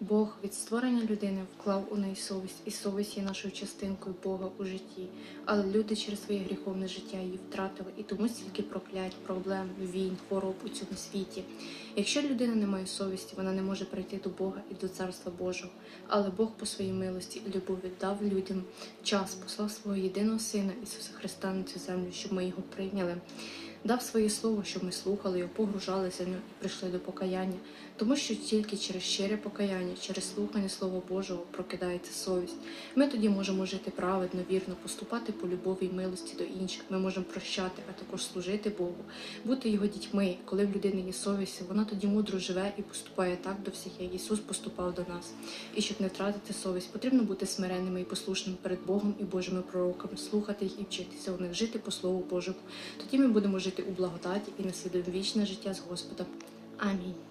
Бог від створення людини вклав у неї совість, і совість є нашою частинкою Бога у житті. Але люди через своє гріховне життя її втратили, і тому стільки проклять, проблем, війн, хвороб у цьому світі. Якщо людина не має совісті, вона не може прийти до Бога і до Царства Божого. Але Бог по своїй милості і любові дав людям час, послав свого єдиного Сина Ісуса Христа на цю землю, щоб ми його прийняли. Дав своє слово, щоб ми слухали його, погружалися в нього і прийшли до покаяння, тому що тільки через щире покаяння, через слухання Слова Божого прокидається совість. Ми тоді можемо жити праведно, вірно, поступати по любові і милості до інших. Ми можемо прощати, а також служити Богу, бути його дітьми. Коли в людини є совість, вона тоді мудро живе і поступає так до всіх, як Ісус поступав до нас. І щоб не втратити совість, потрібно бути смиренними і послушними перед Богом і Божими пророками, слухати їх і вчитися у них жити по Слову Божому. Тоді ми будемо жити у благодаті і наслідуємо вічне життя з Господом. Амінь.